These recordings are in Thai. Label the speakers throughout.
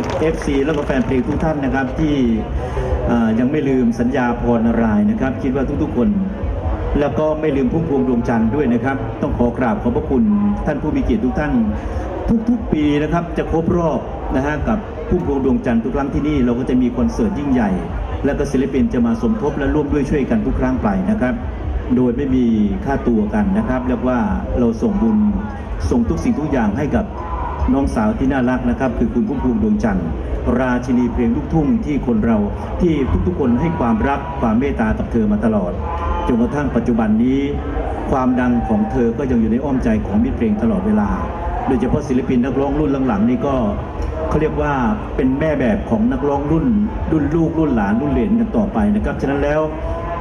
Speaker 1: แล้วก็เอฟซีแล้วก็แฟนเพลงทุกท่านนะครับที่ยังไม่ลืมสัญญาพรนารายนะครับ คิดว่าทุกๆคน แล้วก็ไม่ลืมพุ่มพวงดวงจันทร์ด้วยนะครับ ต้องขอกราบขอบพระคุณท่านผู้มีเกียรติทุกท่าน ทุกๆปีนะครับจะครบรอบนะฮะกับพุ่มพวงดวงจันทร์ทุกครั้งที่นี่เราก็จะมีคอนเสิร์ตยิ่งใหญ่ และก็ศิลปินจะมาสมทบและร่วมด้วยช่วยกันทุกครั้งไปนะครับ โดยไม่มีค่าตัวกันนะครับเรียกว่าเราส่งบุญส่งทุกสิ่งทุกอย่างให้กับ น้องสาวที่น่ารักนะครับ คือคุณพุ่มพวงดวงจันทร์ราชินีเพลงลูกทุ่งที่คนเราที่ทุกๆคนให้ความรักความเมตตากับเธอมาตลอดจนกระทั่งปัจจุบันนี้ ความดังของเธอก็ยังอยู่ในอ้อมใจของมิตรเพลงตลอดเวลา โดยเฉพาะศิลปินนักร้องรุ่นหลังๆนี่ก็เขาเรียกว่าเป็นแม่แบบของนักร้องรุ่น รุ่นลูกรุ่นหลานรุ่นเหลนกันต่อไปนะครับฉะนั้นแล้ว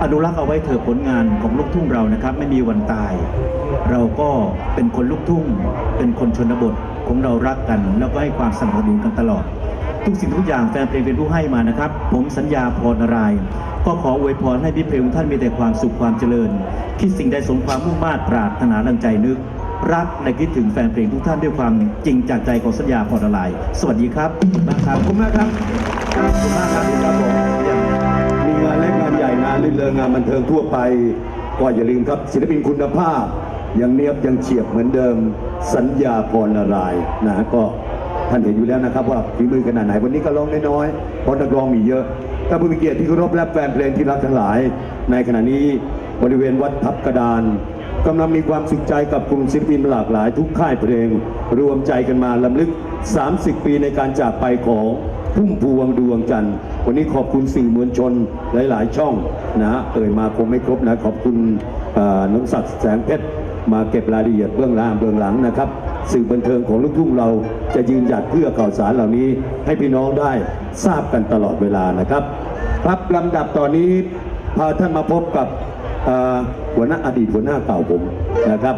Speaker 1: อนุรักษ์เอาไว้เถอะผลงานของลูกทุ่งเรานะครับ ไม่มีวันตาย เราก็เป็นคนลูกทุ่ง เป็นคนชนบท ของเรารักกัน แล้วก็ให้ความสนับสนุนกันตลอด ทุกสิ่งทุกอย่างแฟนเพลงเป็นผู้ให้มานะครับ ผมสัญญาพรนารายก็ขออวยพรให้พี่เพลงท่านมีแต่ความสุขความเจริญ คิดสิ่งใดสมความมุ่งมา่ปรารถนาดังใจนึก รักและคิดถึงแฟนเพลงทุกท่านด้วยความจริงจากใจของสัญญาพรนารายสวัสดีครับขอบคุณมากครับ
Speaker 2: ขอบคุณมากครับครับผมมีงานเล็กงานใหญ่งานลื่นเริงงานบันเทิงทั่วไป ก็อย่าลืมครับศิลปินคุณภาพยังเนียบยังเฉียบเหมือนเดิม สัญญาพรนารายนะก็ท่านเห็นอยู่แล้วนะครับว่าฝีมือขนาดไหนวันนี้ก็ร้องน้อยๆเพราะนักร้องมีเยอะท่านผู้มีเกียรติที่เคารพและแฟนเพลงที่รักทั้งหลาย ในขณะนี้บริเวณวัดทับกระดานกำลังมีความสุขใจกับกลุ่มศิลปินหลากหลายทุกค่ายเพลง รวมใจกันมาลำลึก 30 ปีในการจากไปของพุ่มพวงดวงจันทร์วันนี้ขอบคุณสื่อมวลชนหลาย ๆ ช่องนะเอ่ยมาคงไม่ครบนะขอบคุณน้องศักดิ์แสงเพชร มาเก็บรายละเอียดเบื้องล่างเบื้องหลังนะครับ สื่อบันเทิงของลูกทุ่งเราจะยืนหยัดเพื่อข่าวสารเหล่านี้ ให้พี่น้องได้ทราบกันตลอดเวลานะครับ ครับลำดับตอนนี้พาท่านมาพบกับหัวหน้าอดีตหัวหน้าเก่าผมนะครับ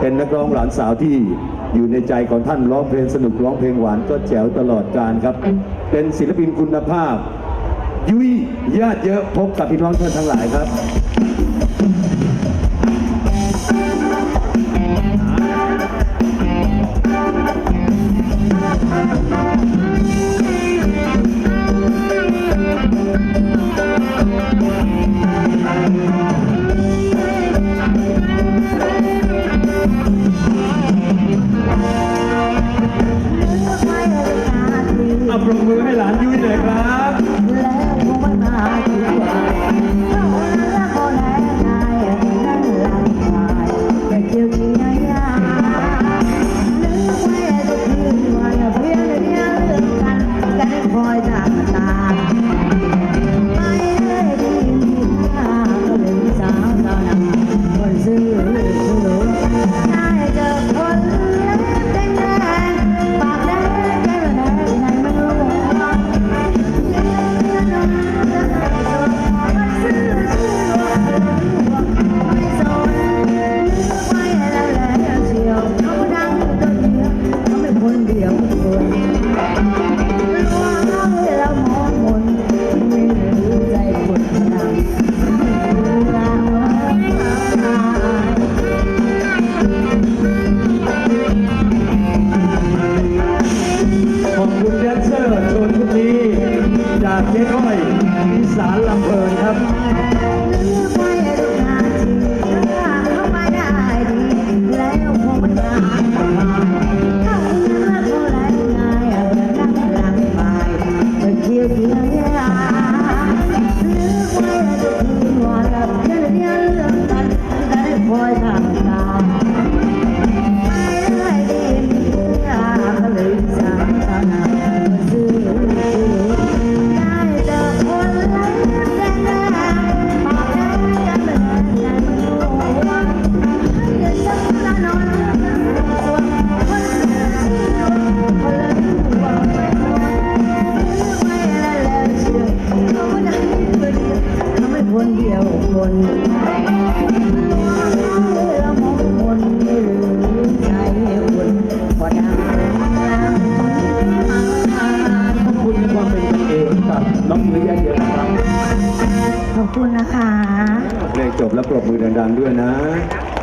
Speaker 2: เป็นนักร้องหลานสาวที่อยู่ในใจของท่านร้องเพลงสนุกร้องเพลงหวานก็แจ๋วตลอดการครับ เป็นศิลปินคุณภาพ ยุ้ยญาติเยอะพบกับพี่น้องท่านทั้งหลายครับ
Speaker 3: พิสารลำ
Speaker 1: เพลินครับ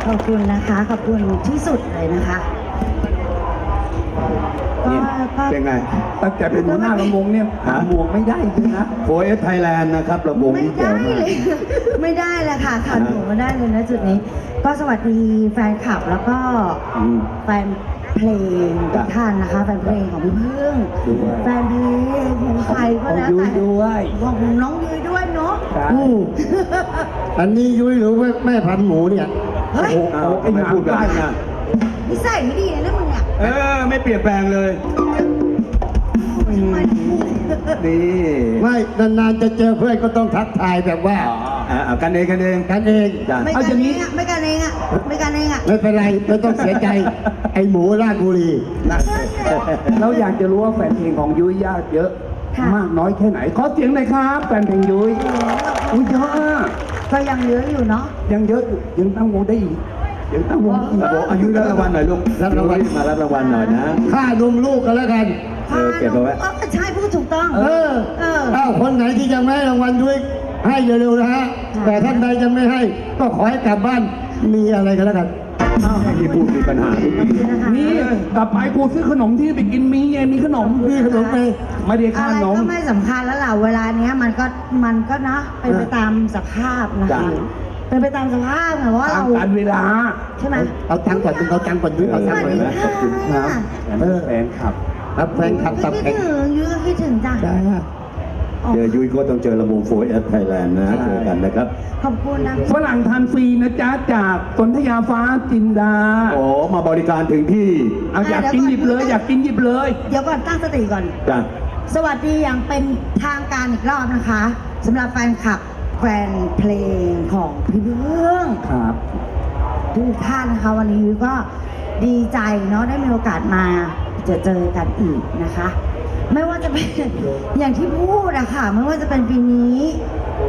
Speaker 3: ขอ
Speaker 2: บคุณนะคะ
Speaker 3: ขอบคุณที่สุดเลยนะคะ
Speaker 2: ขนี่
Speaker 4: ก็
Speaker 2: เป็นไง
Speaker 5: ตั้งแต่เป็นหัวหน้าลำวงเนี่ยหาหมวกไม่ได้เลยนะ
Speaker 2: โฟเอสไทยแลนด์นะครับระบบ
Speaker 4: ไม่
Speaker 2: นี้แจ๋
Speaker 4: ได้
Speaker 2: วมาก
Speaker 4: เลยไม่ได้เลยค่ะขาดหนูไม่ได้เลยนะจุดนี้ ก็สวัสดีแฟนคลับแล้วก็
Speaker 2: อืม
Speaker 4: แฟนเพลงทุกท่านนะคะแฟนเพลงของพี่พึ่ง
Speaker 5: ด้วย
Speaker 4: แฟนเพลงของใครก็แล้ว
Speaker 5: ของยุ้
Speaker 4: แต่
Speaker 5: ยด้วย
Speaker 4: ของน้องยุ้ยด้วยเนาะ
Speaker 6: อืมอันนี้ยุ้ยหรือว่าแม่พันธุ์หมูเนี่ย
Speaker 4: เฮ้ย
Speaker 5: โอ้
Speaker 2: อ้าว
Speaker 5: ไอ้
Speaker 2: ไม่
Speaker 5: หาง
Speaker 2: พูดแบบ
Speaker 5: ใต้
Speaker 2: นั้นนะ
Speaker 4: นิสัยไม่ดีนะมึงเนี่ย
Speaker 2: เออ ไม่เปลี่ยนแปลงเลย
Speaker 4: ทำไม
Speaker 2: นี่
Speaker 6: ไม่นานๆจะเจอเพื่อนก็ต้องทักทายแบบว่า
Speaker 2: อ่าเอากันเองกันเอง
Speaker 6: กันเอง
Speaker 2: จ้ะ
Speaker 4: ไม่กันเองอะไม่กันเองอะไม่กันเองอะ
Speaker 6: ไม่เป็นไรไม่ต้องเสียใจ ไอหมูราชบุรี
Speaker 5: เราอยากจะรู้ว่าแฟนเพลงของยุ้ยญาติเยอะ
Speaker 4: ค่ะ
Speaker 5: มากน้อยแค่ไหน ขอเสียงหน่อยครับ แฟนเพลงยุ้ยอุ้ยเยอะอะ
Speaker 4: ก็ยังเยอะอยู่เนาะ
Speaker 5: ยังเยอะอยู่ยังตั้งวงได้อีกยังตั้งวงอีก
Speaker 2: ระบบอายุรับรางวัลหน่อยลูก
Speaker 6: รับรางวัล
Speaker 2: มารับรางวัลหน่อยนะ
Speaker 6: ค่านมลูกกันแล้วกัน
Speaker 2: เออเก็บเอาไว้
Speaker 4: ออใช่พูดถูกต้อง
Speaker 6: เออ
Speaker 4: เออ
Speaker 6: เอ้าคนไหนที่ยังไม่ให้รางวัลยุ้ยให้เร็วๆนะฮะแต่ท่านใดยังไม่ให้ ก็ขอให้กลับบ้านมีอะไรกันแล้วกัน
Speaker 2: อ้าวที่พูดมีปัญหาทุกที
Speaker 4: นะคะ
Speaker 5: นี่กลับไปกูซื้อขนมที่ไปกินมีไงมีขนม
Speaker 6: มีขนมไป
Speaker 5: ไม่ได้
Speaker 4: อะ
Speaker 5: ค่า
Speaker 4: ไร
Speaker 5: นม
Speaker 4: ก็ไม่สำคัญแล้วล่ะเวลาเนี้ยมัน ก็มันก็นะเป็นไปตามสภาพนะคะ
Speaker 2: จ้ะ
Speaker 4: เป็นไปตามสภาพค่ะว่า
Speaker 5: ตา
Speaker 4: เรา
Speaker 5: มการเวลา
Speaker 4: ใช่ไหม
Speaker 6: เอาตังค์ก่อนเอาตังค์ก่อนยุ้ยเอา
Speaker 4: ส
Speaker 6: ตัง
Speaker 4: วั
Speaker 6: ค์
Speaker 4: ส
Speaker 6: ก่อน
Speaker 4: ดี
Speaker 6: นะ
Speaker 4: ค่ะ
Speaker 5: ครับ
Speaker 6: เออ
Speaker 5: แฟนคลับ
Speaker 6: ครับแฟนคลับตับ
Speaker 4: คิ
Speaker 6: แข็
Speaker 4: ด
Speaker 6: ง
Speaker 4: ถึงยื้อคิดถึงจ้ะ
Speaker 6: จ้า
Speaker 4: อ๋อ
Speaker 2: เจอยุ้ยก็ต้องเจอระบบโฟเอสไทยแลนด์นะเจอกันนะครับ
Speaker 4: ขอบคุณนะ
Speaker 5: ฝรั่งทานฟรีนะจ๊ะจากสนธยาฟ้าจินดา
Speaker 2: โอ้มาบริการถึงที่
Speaker 5: เอาอยากกินหยิบเลย อยากกินหยิบเลย
Speaker 4: เดี๋ยวก่อนตั้งสติก่อน
Speaker 2: จ้ะ
Speaker 4: สวัสดีอย่างเป็นทางการอีกรอบนะคะสำหรับแฟนคลับแฟนเพลงของพี่เบื้อง
Speaker 5: ครับ
Speaker 4: ทุกท่านนะคะวันนี้ก็ดีใจเนาะได้มีโอกาสมาเจอเจอกันอีกนะคะ ไม่ว่าจะเป็นอย่างที่พูดอะค่ะไม่ว่าจะเป็นปีนี้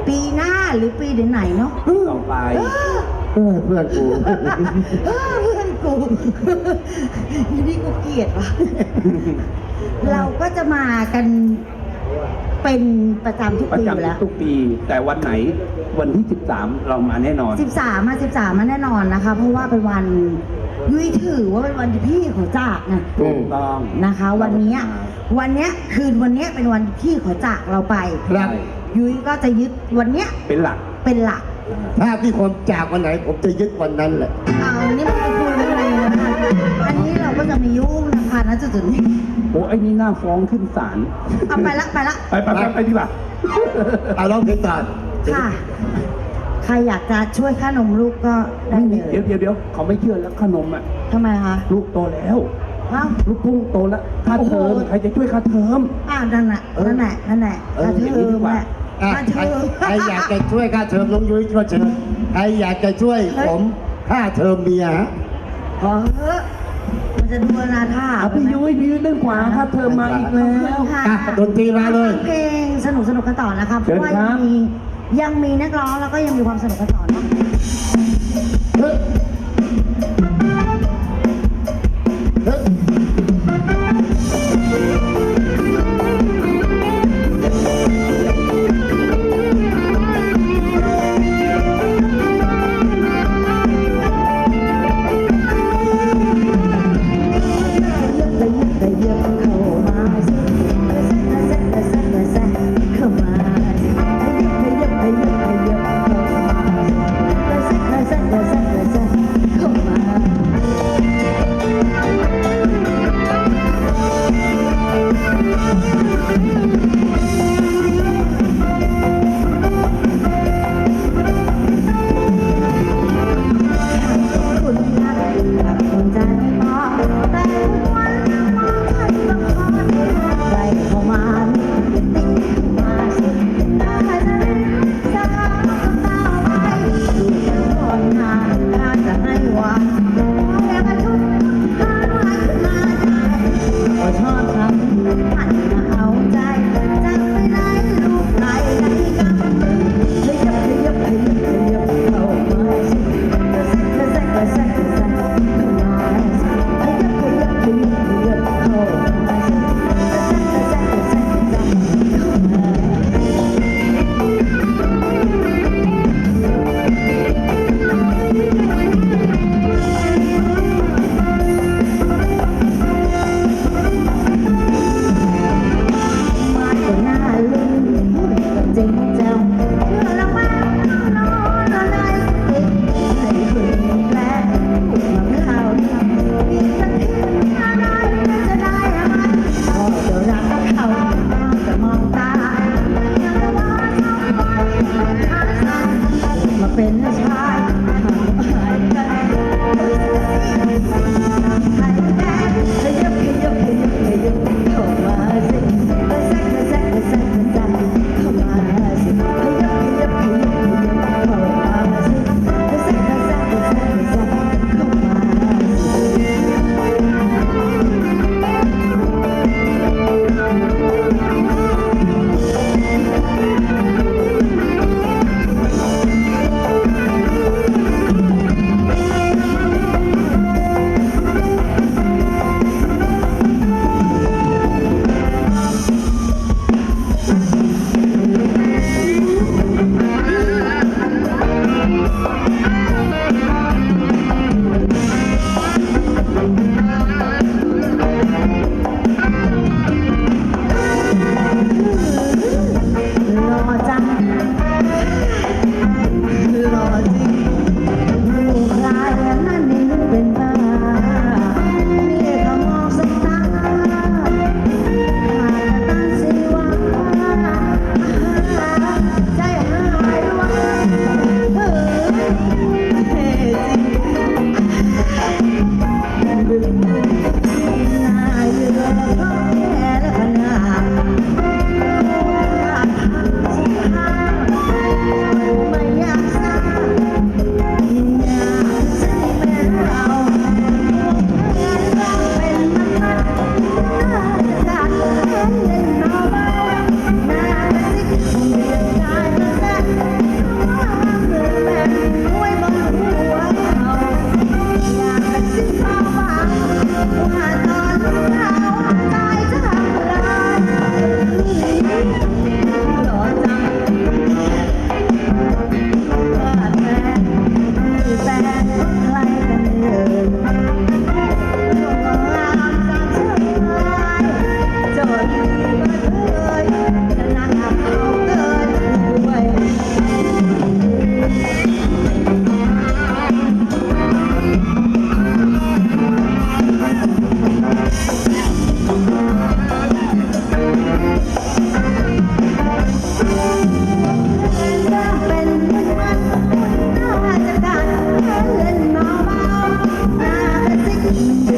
Speaker 4: ปีหน้าหรือปีไหนๆเนาะ
Speaker 5: ต่อไป
Speaker 4: เออ
Speaker 6: เออเพื่อนกู
Speaker 4: เออเพื่อน กูยี่นี่กูเกลียดว่ะเราก็จะมากันเป็นประจำทุก
Speaker 5: ประ
Speaker 4: ปีอยู่แล้ว
Speaker 5: จำทุกปี แต่วันไหนวันที่ 13 เรามาแน่นอน
Speaker 4: สิบสามมาสิบสามมาแน่นอนนะคะ เพราะว่าเป็นวันยุ้ยถือว่าเป็นวันที่พี่ของจากนะ
Speaker 5: ถูกต้อง
Speaker 4: นะคะ วันเนี้ยวันเนี้ยคืนวันเนี้ยเป็นวันที่พี่ขอจากเราไป
Speaker 6: ครับ
Speaker 4: ยุ้ยก็จะยึดวันเนี้ย
Speaker 5: เป็นหลัก
Speaker 4: เป็นหลัก
Speaker 6: ถ้าพี่คนจากวันไหนผมจะยึดวันนั้นแหละ
Speaker 4: เอาอันนี้มันคุยกันเลยน จะไมียุ่งนะคะณจุดๆนี้
Speaker 5: โอ้ไอ้นี่หน้าฟ้องขึ้นศาล
Speaker 4: เอาไปละไปละ
Speaker 5: ไปไปไปไปดีกว่า
Speaker 6: เอาร้องเพลงก่อน
Speaker 4: ค่ะ ใครอยากจะช่วยค่านมลูกก็ได้เลย
Speaker 5: เดี๋ยวเดี๋ยวเดี๋ยวเขาไม่เชื่อแล้วขนมอะ
Speaker 4: ทำไมคะ
Speaker 5: ลูกโตแล้ว
Speaker 4: เอ้า
Speaker 5: ลูกพุ่งโตแล้วค่าเทอม
Speaker 4: โอ้โห
Speaker 5: ใครจะช่วยค่าเทอม
Speaker 4: อ่านั่นแหละนั่นแหละนั่นแหละ
Speaker 5: เออก
Speaker 4: ระ
Speaker 5: อย่าง
Speaker 4: เทิ
Speaker 5: นี้ดี
Speaker 4: ม
Speaker 5: กว่า
Speaker 4: แหละ
Speaker 6: อะ
Speaker 4: กระ
Speaker 6: ใคร
Speaker 4: เทิม
Speaker 6: ใครอยากจะช่วยค่าเทอมน้องยุ้ยก็เชิญใครอยากจะช่วยผมค่าเทอมเมียฮะ
Speaker 4: ขอเถอะ มันจะดูนาท่า
Speaker 5: อะพี่ยุ้ยพี่ยุ้ยเล่นกว่าค่าเทอมมาอีกแล้ว
Speaker 4: ค่ะ
Speaker 6: อะดนตรีมาเลย
Speaker 4: เพลงสนุกสนุกกันต่อนะคะเพ
Speaker 5: เชิญ
Speaker 4: ราะว่า
Speaker 5: ครั
Speaker 4: ยั
Speaker 5: บ
Speaker 4: งมียังมีนักร้องแล้วก็ยังมีความสนุกกันต่อเนาะ
Speaker 6: เฮ้ย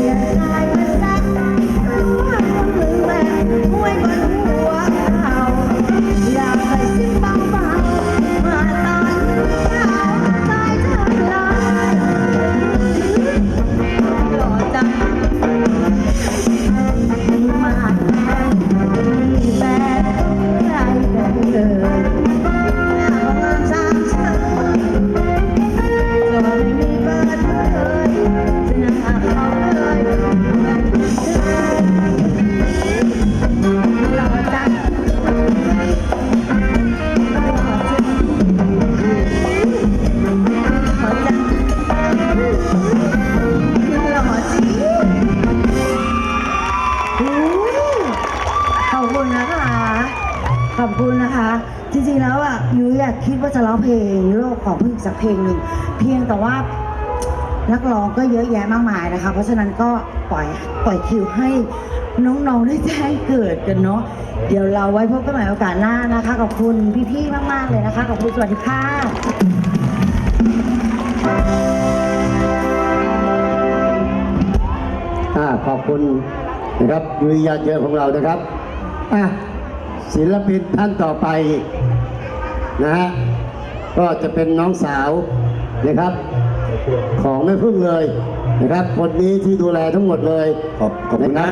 Speaker 6: yeah.
Speaker 4: ขอบคุณนะคะ จริงๆแล้วอะยุ้ยอยากคิดว่าจะร้องเพลงโลกของพึ่งสักเพลงหนึ่งเพียงแต่ว่านักร้องก็เยอะแยะมากมายนะคะ เพราะฉะนั้นก็ปล่อยปล่อยคิวให้น้องๆได้แจ้งเกิดกันเนาะเดี๋ยวเราไว้พบกันใหม่โอกาสหน้านะคะขอบคุณพี่ๆมากๆเลยนะคะขอบคุณสวัสดีค่ะ
Speaker 3: อ่าขอบคุณนะครับยุยยาเยอของเรานะครับอะ ศิลปินท่านต่อไปนะฮะก็จะเป็นน้องสาวนะครับ ของแม่พึ่งเลยนะครับคนนี้ที่ดูแลทั้งหมดเลย
Speaker 2: ขอบขอบคุณนะ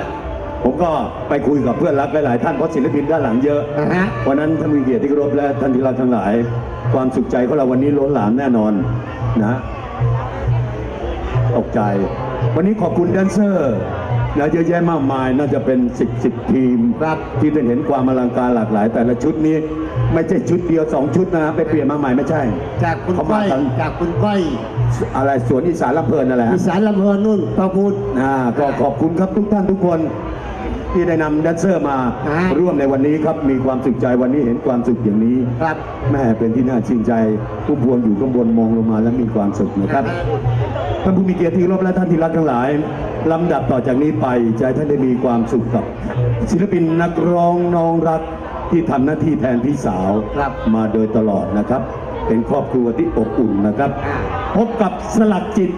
Speaker 2: ผมก็ไปคุยกับเพื่อนรักหลายๆท่านเพราะศิลปินด้านหลังเยอะ
Speaker 3: นะฮะ
Speaker 2: วันนั้นท่านมีเกียรติที่เคารพและท่านที่รักทั้งหลาย ความสุขใจของเราวันนี้ล้นหลามแน่นอนนะตกใจ วันนี้ขอบคุณแดนเซอร์ นะเยอะแยะมากมายน่าจะเป็นสิบสิบทีม
Speaker 3: ครับ
Speaker 2: ที่ได้เห็นความอลังการหลากหลาย แต่ละชุดนี้ไม่ใช่ชุดเดียวสองชุดนะไปเปลี่ยนมาใหม่ไม่ใช่
Speaker 3: จากคุณ
Speaker 2: เขา
Speaker 3: ก้
Speaker 2: มา
Speaker 3: อย
Speaker 2: ทั้ง
Speaker 3: จากคุณก้อย
Speaker 2: อะไรสวนอีสานลำเพลินนั่นแหละ
Speaker 3: อีสานลำเพลินนุ่นประพูด
Speaker 2: อ่าก็ขอบคุณครับทุกท่านทุกคนที่ได้นำแดนเซอร์มา
Speaker 3: อ่า
Speaker 2: ร่วมในวันนี้ครับมีความสุขใจวันนี้เห็นความสุขอย่างนี้
Speaker 3: ครับ
Speaker 2: แม่เป็นที่น่าชื่นใจผู้พวงอยู่ข้างบนมองลงมาแล้วมีความสุขนะครับท่านผู้มีเกียรติที่เคารพและท่านที่รักทั้งหลาย ลำดับต่อจากนี้ไปจะให้ท่านได้มีความสุขกับ ศิลปินนักร้องน้องรักที่ทำหน้าที่แทนพี่สาว
Speaker 3: ครับ
Speaker 2: มาโดยตลอดนะครับ เป็นครอบครัวที่อบอุ่นนะครับ
Speaker 3: อ่า
Speaker 2: พบกับสลักจิต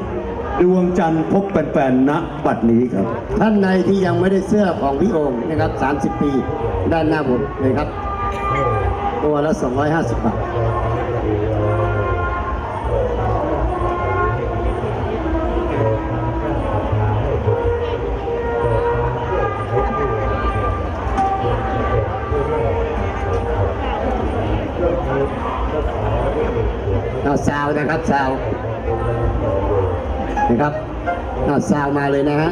Speaker 2: ดวงจันทร์พบแฟนๆณบัดนี้ครับ
Speaker 3: ท่านในที่ยังไม่ได้เสื้อของพี่โองค์นะครับ 30 ปี ด้านหน้าผมเลยครับ ตัวละ 250 บาท ซาวนะครับซาวนะครับเอาซาวมาเลยนะฮะ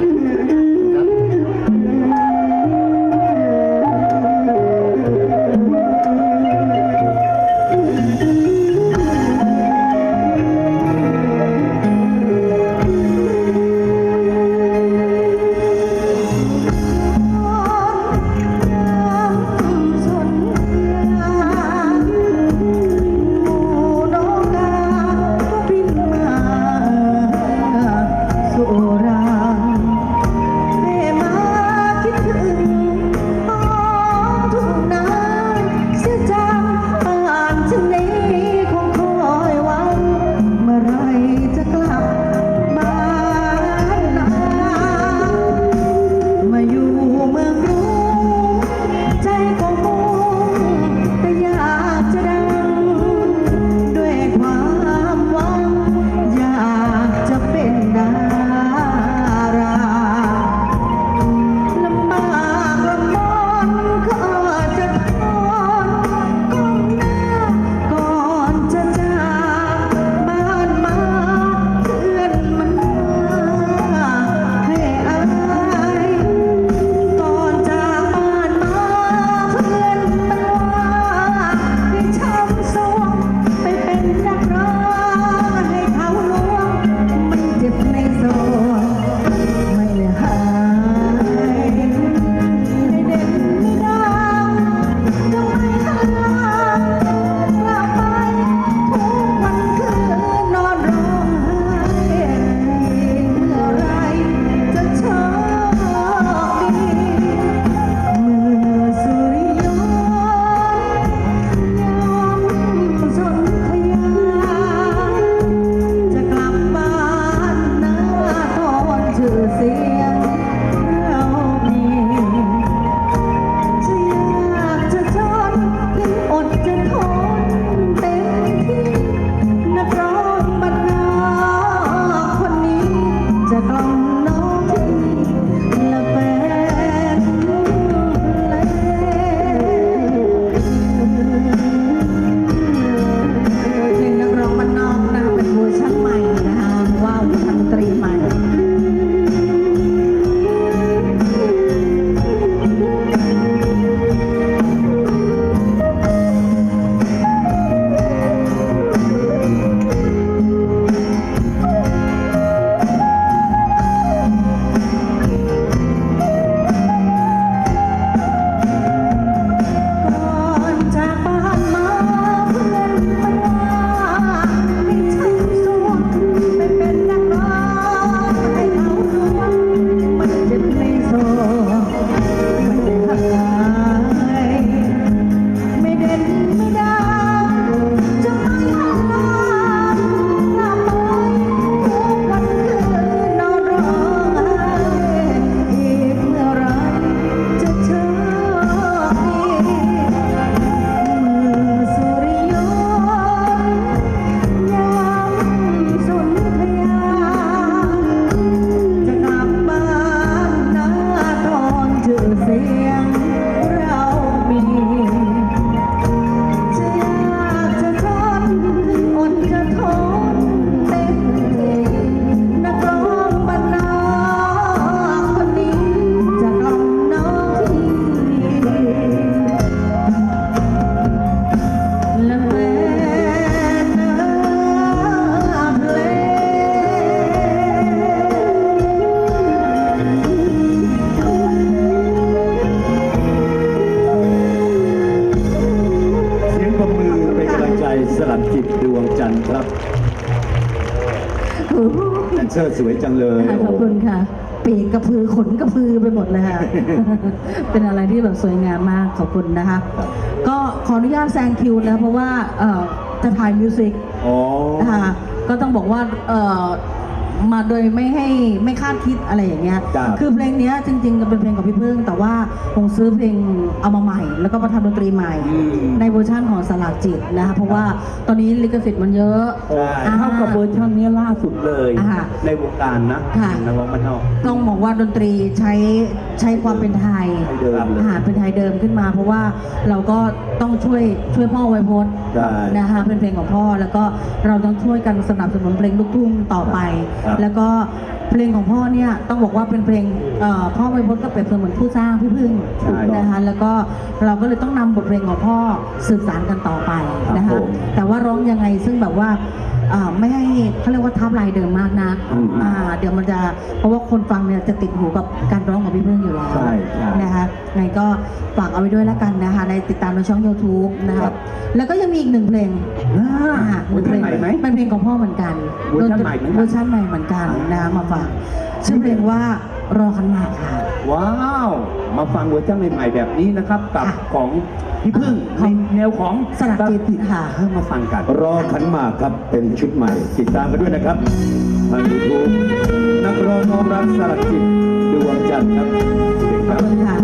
Speaker 2: สื้อสวยจังเลย
Speaker 3: ค่ะขอบคุณค่ะ ปีกกระพือขนกระพือไปหมดเลยค่ะ เป็นอะไรที่แบบสวยงามมากขอบคุณนะคะ ก็ขออนุญาตแซงคิวนะเพราะว่าเอ่อจะถ่ายมิวสิก
Speaker 2: อ๋อ
Speaker 3: นะคะก็ต้องบอกว่าเอ่อ มาโดยไม่ให้ไม่คาดคิดอะไรอย่างเงี้ย
Speaker 2: ครับ
Speaker 3: คือเพลงเนี้ยจริงๆก็เป็นเพลงของพี่พึ่ง แต่ว่าผมซื้อเพลงเอามาใหม่ แล้วก็มาทำดนตรีใหม่
Speaker 2: อืม
Speaker 3: ในเวอร์ชันของสลักจิตนะคะเพราะว่าตอนนี้ลิขสิทธิ์มันเยอะ
Speaker 2: ใช่
Speaker 3: อ่
Speaker 5: เท่ากับเวอร์ชันนี้ล่าสุดเลย
Speaker 3: อ่า
Speaker 5: ในวงการนะ
Speaker 3: ค่ะ
Speaker 5: นักร้องบ้านนอก
Speaker 3: ต้องบอกว่าดนตรีใช้ใช้ความเป็นไทย
Speaker 2: ไทยเดิมเลย
Speaker 3: อาหารเป็นไทยเดิมขึ้นมาเพราะว่าเราก็ต้องช่วยช่วยพ่อไวยพจน์
Speaker 2: ใช่
Speaker 3: นะคะเป็นเพลงของพ่อแล้วก็เราต้องช่วยกันสนับสนุนเพลงลูกทุ่งต่อไป
Speaker 2: ครับ
Speaker 3: แล้วก็เพลงของพ่อเนี่ยต้องบอกว่าเป็นเพลงเอ่อพ่อไวยพจน์ก็เปรียบเสมือนผู้สร้างพี่พึ่ง
Speaker 2: ใช่
Speaker 3: นะคะแล้วก็เราก็เลยต้องนำบทเพลงของพ่อสืบสานกันต่อไปนะ
Speaker 2: ครั
Speaker 3: คะ
Speaker 2: บผม
Speaker 3: แต่ว่าร้องยังไงซึ่งแบบว่าเอ่อไม่ให้เขาเรียกว่าทับลายเดิมมากนะ
Speaker 2: อืม
Speaker 3: อ่าเดี๋ยวมันจะเพราะว่าคนฟังเนี่ยจะติดหูกับการร้องของพี่พึ่งอยู่แล้ว
Speaker 2: ใช่ใช่
Speaker 3: นะคะไงก็ฝากเอาไว้ด้วยแล้วกันนะคะในติดตามในช่อง YouTube นะ
Speaker 2: ครั
Speaker 3: คะ
Speaker 2: บ
Speaker 3: แล้วก็ยังมีอีกหนึ่งเพลง
Speaker 5: อ่า
Speaker 3: อ่า
Speaker 5: เวอร์ชันใหม่ไหม
Speaker 3: เป็นเพลงของพ่อเหมือนกัน
Speaker 5: เวอร์ชันใหม่เหมือนกัน
Speaker 3: เวอร์ชันใหม่เหมือนกันนะคะมาฝากชื่อเพลงว่ารอคันหมากค่ะ
Speaker 5: ว้าว มาฟังเวอร์ชันใหม่ๆแบบนี้นะครับ กับ
Speaker 3: ค่ะ
Speaker 5: ของพี่พึ่ง
Speaker 3: ของ
Speaker 5: ในแนวของ
Speaker 3: สลักจิตค่ะ
Speaker 5: เพิ่มมาฟังกัน
Speaker 2: รอขันหมากครับเป็นชุดใหม่ ติดตามกันด้วยนะครับทางยูทูบนักร้องน้องรักสลักจิตดวงจันทร์ครับเชิญค
Speaker 3: ขอ
Speaker 2: รั
Speaker 3: บบ คุณค่ะ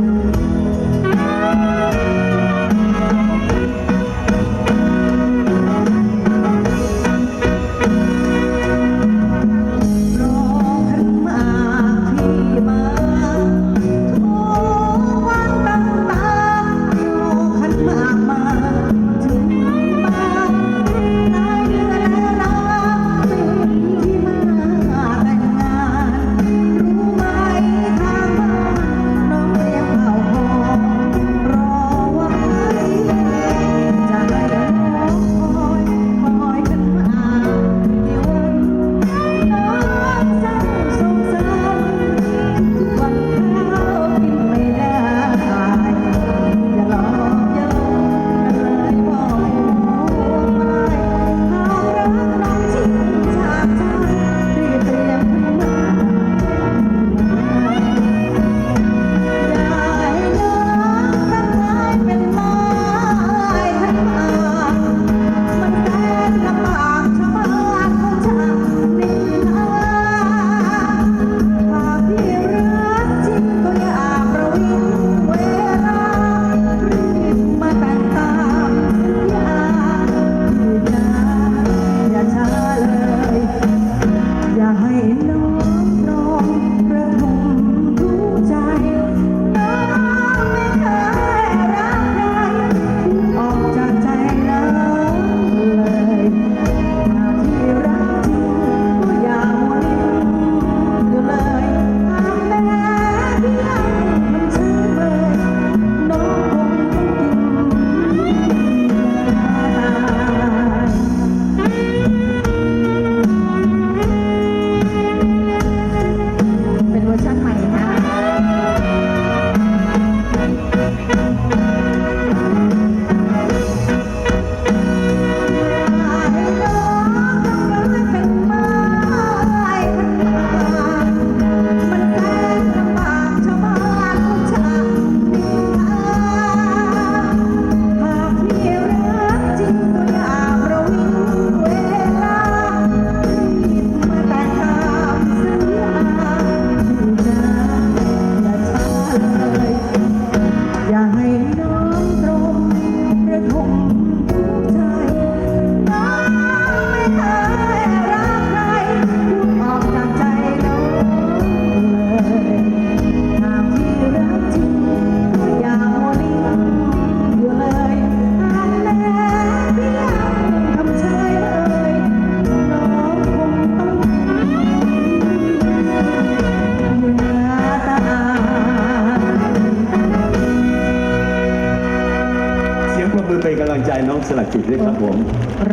Speaker 2: สลักจิตด้วยครับผม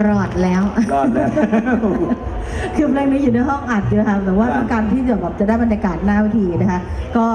Speaker 3: รอดแล้ว
Speaker 2: รอดแล้ว
Speaker 3: คือเพลงนี้อยู่ในห้องอัดอยู่ค่ะแต่ว่า
Speaker 2: ครับ
Speaker 3: ต้องการที่จะแบบจะได้บรรยากาศหน้าเวทีนะคะ ก็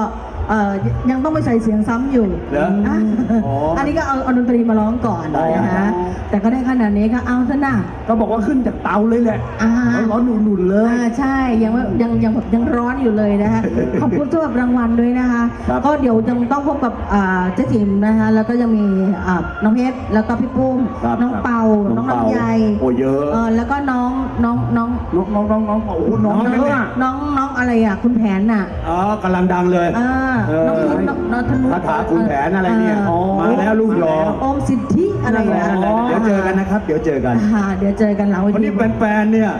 Speaker 3: เอ่อยังต้องไปใส่เสียงซ้ำอยู่
Speaker 2: เหรอ
Speaker 3: อะ
Speaker 2: อ๋ออั
Speaker 3: อันนี้ก็เอาเอาดนตรีมาร้องก่อน
Speaker 2: ได้
Speaker 3: นะ
Speaker 2: ครั
Speaker 3: ฮะ
Speaker 2: บ
Speaker 3: แต่ก็ได้ขนาดนี้ก็เอาซะนะ
Speaker 5: ก็บอกว่าขึ้นจากเตาเลยแหละ
Speaker 3: อ่า
Speaker 5: ร้อนๆหนุนๆเลย
Speaker 3: อ่าใช่ยังไม่ยังยังแบบยังร้อนอยู่เลยนะคะ ขอบคุณสำหรับรางวัลด้วยนะคะ
Speaker 2: ครับ
Speaker 3: ก็เดี๋ยวยังต้องพบกับอ่าเจ๊จิ๋มนะคะ แล้วก็ยังมีอ่าน้องเพชรแล้วก็พี่ปุ้ม
Speaker 2: ครับ
Speaker 3: น้อง
Speaker 2: ครับ
Speaker 3: เปาน้อง
Speaker 2: น้องเปา
Speaker 3: ลำไย
Speaker 2: โอ้เยอะ
Speaker 3: เออแล้วก็น้องน้องน้อง
Speaker 5: น้องน้องน้องน้องโอ้โหน้อง
Speaker 2: น้อง
Speaker 5: เยอะอะ
Speaker 3: น้องน้องอะไรอะคุณแผนน่ะ
Speaker 2: อ๋อกำลังดังเลย
Speaker 3: อ่า
Speaker 2: เออ
Speaker 3: น้องน้องน้องธนุ
Speaker 2: คาถาคุณแผนอะไรเนี่ยามาแล้วลูกรอ
Speaker 3: โอมสิทธิอะไร
Speaker 2: นั่นแหละ
Speaker 3: นะ
Speaker 2: นั่นแหละเดี๋ยวเจอกันนะครับ เดี๋ยวเจอกัน
Speaker 3: อ่าเดี๋ยวเจอกันหลังเว
Speaker 2: วัน
Speaker 3: ที
Speaker 2: นี้ แฟนๆเนี่ย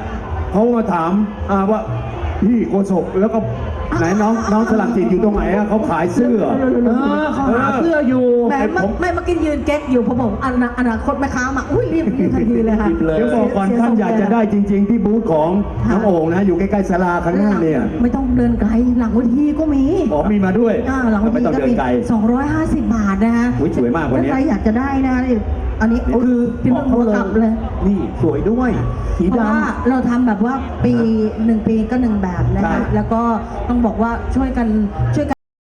Speaker 2: เขามาถามอ่าว่าพี่โกศกแล้วก็ ไหนน้องน้องสลักจิตอยู่ตรงไหนอะเขาขายเสื้อ
Speaker 5: เออเขาหาเสื้ออยู่
Speaker 3: แหมเมื่อไม่เมื่อกี้ยืนเก๊กอยู่พอบอกอนาอนาคตแม่ค้ามาอุ้ยรีบรีบทันทีเลยค่ะ
Speaker 5: รีบเลย
Speaker 2: เดี๋ยวบอกก่อน
Speaker 3: เสีย
Speaker 2: ท่าน
Speaker 3: ทรง
Speaker 2: อยากจะได้จริง ๆ ที่บูธของน้องโอ่งนะ อยู่ใกล้ๆศาลาข้างหน้าเนี่ย
Speaker 3: ไม่ต้องเดินไกลหลังเวทีก็มี
Speaker 2: อ๋อมีมาด้วย
Speaker 3: อ่าหลังเว
Speaker 2: ไม่
Speaker 3: ที
Speaker 2: ต้อง
Speaker 3: ก็
Speaker 2: เดิน
Speaker 3: มี
Speaker 2: ไกล
Speaker 3: 250 บาทนะฮะ
Speaker 2: อุ๊ยสวยมากวันนี้
Speaker 3: ถ้ใครอยากจะได้นะนี่ อันนี้
Speaker 5: คือ
Speaker 3: พี่
Speaker 5: บอ
Speaker 3: นุ่
Speaker 5: ก
Speaker 3: น
Speaker 5: เขา
Speaker 3: หัวกลับเลย
Speaker 5: นี่สวยด้วย สี
Speaker 3: เพราะ
Speaker 5: ดำ
Speaker 3: ว่าเราทำแบบว่าปีหนึ่งปีก็หนึ่งแบบนะ
Speaker 2: ใช่
Speaker 3: คะแล้วก็ต้องบอกว่าช่วยกันช่วยกัน